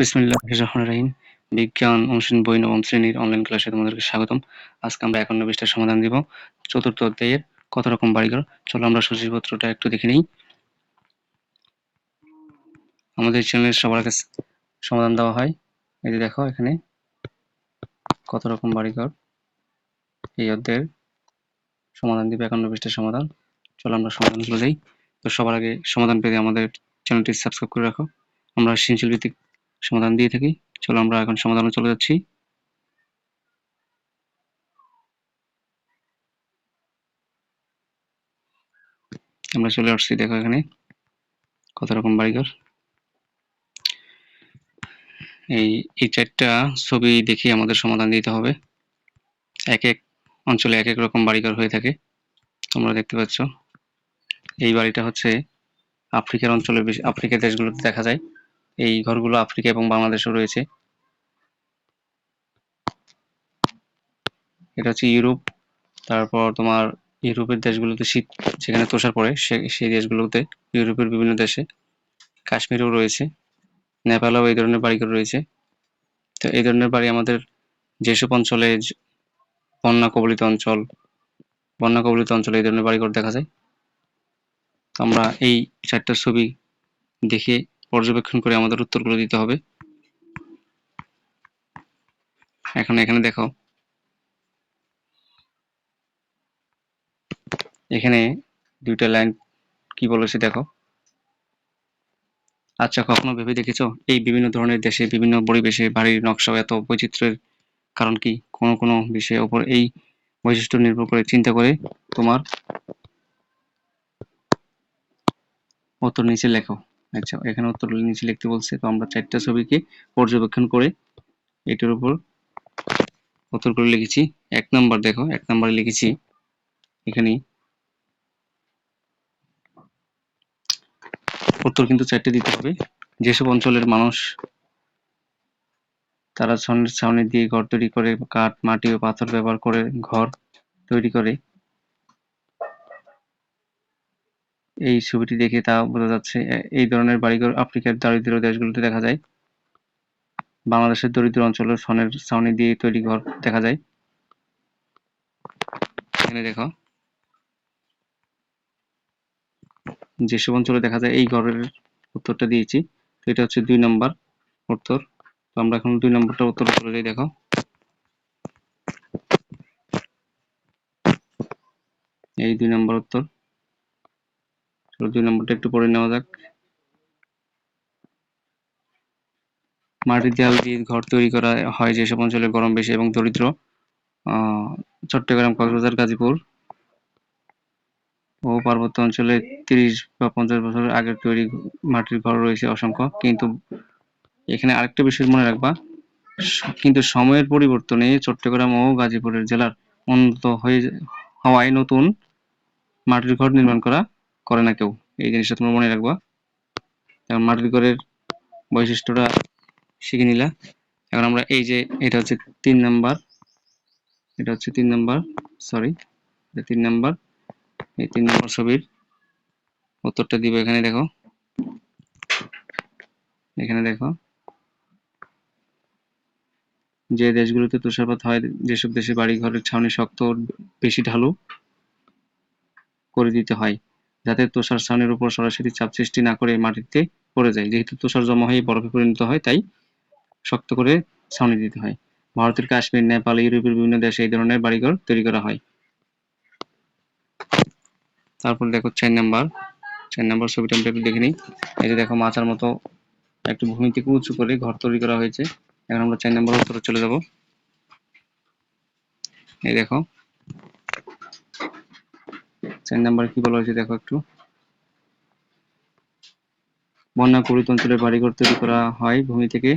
বিসমিল্লাহ রহমান রাহিম। বিজ্ঞান, অনুশীলন, বই নবম শ্রেণির অনলাইন ক্লাসে তোমাদেরকে স্বাগতম। আজকে আমরা সমাধান দিব। চতুর্থ অধ্যায়ের কত রকম বাড়িঘর? চলো আমরা সূচিপত্রটা একটু দেখে নিই। আমাদের চ্যানেলের সবার আগে সমাধান দেওয়া হয়। এই যে দেখো এখানে কত রকম বাড়িঘর। এই অধ্যায়ের সমাধান দিবে, একান্ন সমাধান। চলো আমরা সমাধান চলে যাই তো সবার আগে সমাধান পেতে আমাদের চ্যানেলটি সাবস্ক্রাইব করে রাখো। আমরা সৃজনশীল ভিত্তিক সমাধান দিয়ে থাকি। চলো আমরা এখন সমাধানে চলে যাচ্ছি। আমরা চলে আসছি, দেখো এখানে। কত রকম বাড়িঘর। এই এই চারটা ছবি দেখে আমাদের সমাধান দিতে হবে। এক এক অঞ্চলে এক এক রকম বাড়িঘর হয়ে থাকে। তোমরা দেখতে পাচ্ছ। এই বাড়িটা হচ্ছে আফ্রিকার অঞ্চলে বেশি আফ্রিকার দেশগুলোতে দেখা যায়। এই ঘরগুলো আফ্রিকা এবং বাংলাদেশেও রয়েছে। এটা হচ্ছে ইউরোপ। তারপর তোমার ইউরোপের দেশগুলোতে শীত যেখানে তুষার পড়ে সেই দেশগুলোতে ইউরোপের বিভিন্ন দেশে। কাশ্মীরেও রয়েছে। নেপালেও এই ধরনের বাড়িঘর রয়েছে। তো এই ধরনের বাড়ি আমাদের যেসব অঞ্চলে বন্যা কবলিত অঞ্চল বন্যা কবলিত অঞ্চলে এই ধরনের বাড়িঘর দেখা যায়। তো আমরা এই চারটা ছবি দেখে পর্যবেক্ষণ করে আমাদের উত্তরগুলো দিতে হবে। এখন এখানে দেখো। এখানে দুইটা লাইন কি বলেছে দেখো। আচ্ছা কখনো ভেবে দেখেছ? এই বিভিন্ন ধরনের দেশে, বিভিন্ন পরিবেশে বাড়ির নকশা এত বৈচিত্র্যের কারণ কি? কোনো কোনো বিষয়ের ওপর এই বৈশিষ্ট্য নির্ভর করে চিন্তা করে তোমার উত্তর নিচে লেখো। আচ্ছা এখানে উত্তর নিচে লিখতে বলছে, তো আমরা চারটা ছবিকে পর্যবেক্ষণ করে এটার উপর উত্তর করে লিখেছি। এক নাম্বার দেখো, এক নাম্বারে লিখেছি, এখানে উত্তর কিন্তু চারটে দিতে হবে। যেসব অঞ্চলের মানুষ তারা ছনের ছাউনি দিয়ে ঘর তৈরি করে, কাঠ, মাটি ও পাথর ব্যবহার করে, ঘর তৈরি করে এই ছবিটি দেখে তা বোঝা যাচ্ছে এই ধরনের বাড়িঘর আফ্রিকার দারিদ্র দেশগুলোতে দেখা যায়। বাংলাদেশের দরিদ্র অঞ্চলে সনের ছাউনি দিয়ে তৈরি ঘর দেখা যায়। এখানে দেখো। যেসব অঞ্চলে দেখা যায়, এই ঘরের উত্তরটা দিয়েছি। তো এটা হচ্ছে দুই নম্বর উত্তর। তো আমরা এখন দুই নম্বরটা উত্তর চলে যাই, দেখো। এই দুই নম্বর উত্তর। দুই নম্বরটা একটু পরে নেওয়া যাক। মাটির দেয়াল দিয়ে ঘর তৈরি করা হয় যেসব অঞ্চলে গরম বেশি এবং দরিদ্র। চট্টগ্রাম, কক্সবাজার, গাজীপুর ও পার্বত্য অঞ্চলে তিরিশ বা পঞ্চাশ বছর আগের তৈরি মাটির ঘর রয়েছে অসংখ্য। কিন্তু এখানে আরেকটা বিষয় মনে রাখবা কিন্তু সময়ের পরিবর্তনে চট্টগ্রাম ও গাজীপুরের জেলার উন্নত হয়ে, হওয়ায় নতুন মাটির ঘর নির্মাণ করা করে না কেউ। এই জিনিসটা তোমরা মনে রাখবা। যেমন মাটির ঘরের বৈশিষ্ট্যটা শিখে নিলা। এখন আমরা এই যে, এটা হচ্ছে তিন নাম্বার। এটা হচ্ছে তিন নাম্বার সরি তিন নাম্বার। এই তিন নাম্বার ছবির উত্তরটা দিব এখানে, দেখো। এখানে দেখো। যে দেশগুলোতে তুষারপাত হয়, যেসব দেশে বাড়ি ঘরের ছাউনি শক্ত, বেশি ঢালু করে দিতে হয়। যাতে তুষার ছাউনির উপর সরাসরি চাপ সৃষ্টি না করে মাটিতে পড়ে যায়। যেহেতু তুষার জমা হয়ে বরফে পরিণত হয়, তাই শক্ত করে ছাউনি দিতে হয়। ভারতের কাশ্মীর, নেপাল, ইউরোপের বিভিন্ন দেশে এই ধরনের বাড়িঘর তৈরি করা হয়। তারপর দেখো চার নাম্বার। চার নাম্বার ছবিটা আমরা একটু দেখে নিই। এই যে দেখো মাথার মতো একটু ভূমি থেকে উঁচু করে ঘর তৈরি করা হয়েছে। এখন আমরা চার নাম্বার উত্তরে চলে যাব। এই দেখো চার নাম্বার কি বলা হয়েছে দেখো একটু। বন্যা কুড়িত অঞ্চলে বাড়িঘর তৈরি করা হয় ভূমি থেকে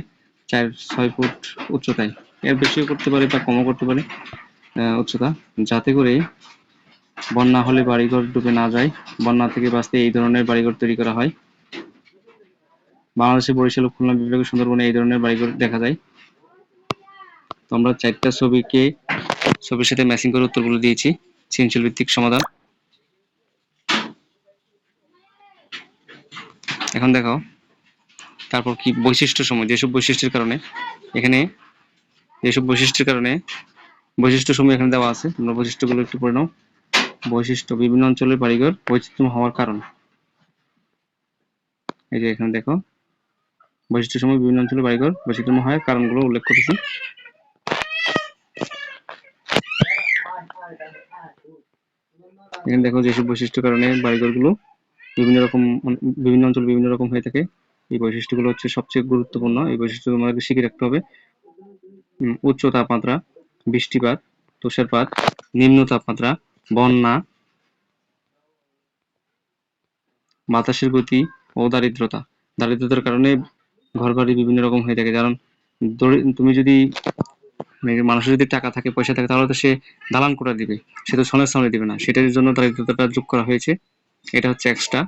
চার, ছয় ফুট উচ্চতায়। এর বেশিও করতে পারে বা কমও করতে পারে উচ্চতা। যাতে করে বন্যা হলে বাড়িঘর ডুবে না যায়। বন্যা থেকে বাঁচতে এই ধরনের বাড়িঘর তৈরি করা হয়। বাংলাদেশের বরিশাল খুলনা বিভাগের সুন্দরবনে এই ধরনের বাড়িঘর দেখা যায়। তো আমরা চারটা ছবিকে, ছবির সাথে ম্যাচিং করে উত্তরগুলো দিয়েছি। সৃজনশীল ভিত্তিক সমাধান। এখন দেখো, তারপর কি বৈশিষ্ট্য সময়, যেসব বৈশিষ্ট্যের কারণে, এখানে যেসব বৈশিষ্ট্যের কারণে বৈশিষ্ট্য সময় এখানে দেওয়া আছে, তোমরা বৈশিষ্ট্যগুলো একটু পড়ে নাও। বৈশিষ্ট্য, বিভিন্ন অঞ্চলের বাড়িঘর বৈচিত্র্য হওয়ার কারণ। এই যে এখানে দেখো, বৈশিষ্ট্য সময় বিভিন্ন অঞ্চলের বাড়িঘর বৈচিত্র্য হওয়ার কারণগুলো উল্লেখ করেছি। এখানে দেখো, যেসব বৈশিষ্ট্য কারণে বাড়িঘরগুলো বিভিন্ন রকম বিভিন্ন অঞ্চল বিভিন্ন রকম হয়ে থাকে। এই বৈশিষ্ট্যগুলো হচ্ছে সবচেয়ে গুরুত্বপূর্ণ। এই বৈশিষ্ট্য আমাদেরকে শিখে রাখতে হবে। উচ্চ তাপমাত্রা, বৃষ্টিপাত, তুষারপাত, নিম্ন তাপমাত্রা, বন্যা, বাতাসের গতি ও দারিদ্রতা। দারিদ্রতার কারণে ঘরবাড়ি বিভিন্ন রকম হয়ে থাকে। কারণ তুমি যদি মানে মানুষের যদি টাকা থাকে, পয়সা থাকে, তাহলে তো সে দালান করে দিবে। সে তো সনের সামনে দিবে না। সেটার জন্য দারিদ্রতাটা যোগ করা হয়েছে। এটা হচ্ছে এক্সট্রা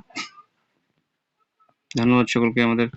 ধন্যবাদ সকলকে আমাদের